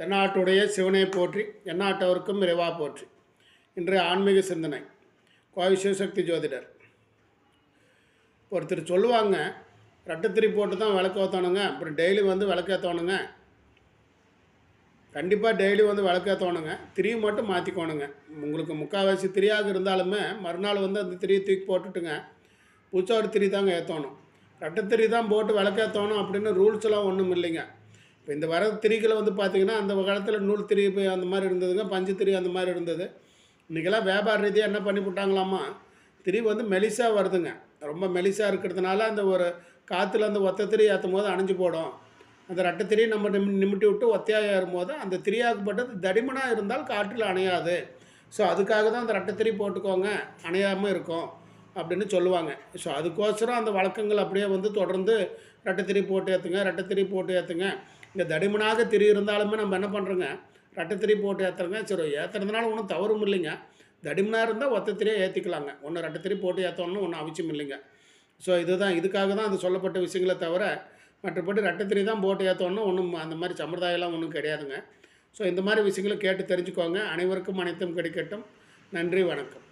தென்னாட்டுடைய சிவனை போற்றி எந்நாட்டவருக்கும் இறைவா போற்றி. இன்றைய ஆன்மீக சிந்தனை. கோவை சிவசக்தி ஜோதிடர். ஒருத்தர் சொல்லுவாங்க ரெட்டத்திரி போட்டு தான் விளக்கு ஏற்றணுங்க அப்புறம் டெய்லி வந்து விளக்கு ஏற்றணுங்க கண்டிப்பாக டெய்லி வந்து விளக்கு ஏற்றணுங்க திரி மட்டும் மாற்றிக்கோணுங்க உங்களுக்கு முக்கால்வாசி திரியாக இருந்தாலுமே மறுநாள் வந்து அந்த திரியை தூக்கி போட்டுட்டுங்க புதுசாக ஒரு திரி தாங்க ஏற்றணும் ரெட்டத்திரி தான் போட்டு விளக்கேற்றணும் அப்படின்னு ரூல்ஸ் எல்லாம் ஒன்றும் இல்லைங்க. இப்போ இந்த வர திரிகளை வந்து பார்த்திங்கன்னா அந்த காலத்தில் நூல் திரி அந்த மாதிரி இருந்ததுங்க பஞ்சு திரி அந்த மாதிரி இருந்தது. இன்றைக்கெல்லாம் வியாபார ரீதியாக என்ன பண்ணி போட்டாங்களாமா திரி வந்து மெலிசாக வருதுங்க. ரொம்ப மெலிசாக இருக்கிறதுனால அந்த ஒரு காற்றுல அந்த ஒத்த திரி ஏற்றும் போது அணைஞ்சு போடும். அந்த ரெட்டை திரி நம்ம நிம் நிமிட்டி விட்டு ஒத்தையாக ஏறும்போது அந்த திரியாக்கப்பட்டது தடிமனாக இருந்தால் காற்றில் அணையாது. ஸோ அதுக்காக தான் அந்த ரெட்டை திரி போட்டுக்கோங்க அணையாமல் இருக்கும் அப்படின்னு சொல்லுவாங்க. ஸோ அதுக்கோசரம் அந்த வழக்கங்கள் அப்படியே வந்து தொடர்ந்து ரெட்டைத்திரி போட்டு ஏற்றுங்க ரெட்டைத்திரி போட்டு ஏற்றுங்க இந்த தடிமனாக திரி இருந்தாலுமே நம்ம என்ன பண்ணுறோங்க ரட்டத்திரி போட்டு ஏற்றுறங்க சரி ஏற்றுறதுனால ஒன்றும் தவறும் இல்லைங்க. தடிமனாக இருந்தால் ஒத்த ஏற்றிக்கலாங்க ஒன்று ரட்டத்திரி போட்டு ஏற்றோன்னு ஒன்றும் அவசியம் இல்லைங்க. ஸோ இதுதான். இதுக்காக தான் அது சொல்லப்பட்ட விஷயங்களே தவிர மற்றபடி ரட்டத்திரி தான் போட்டு ஏற்றோன்னு ஒன்றும் அந்த மாதிரி சம்பிரதாயம்லாம் ஒன்றும் கிடையாதுங்க. ஸோ இந்த மாதிரி விஷயங்களை கேட்டு தெரிஞ்சுக்கோங்க. அனைவருக்கும் அனைத்தும் கிடைக்கட்டும். நன்றி வணக்கம்.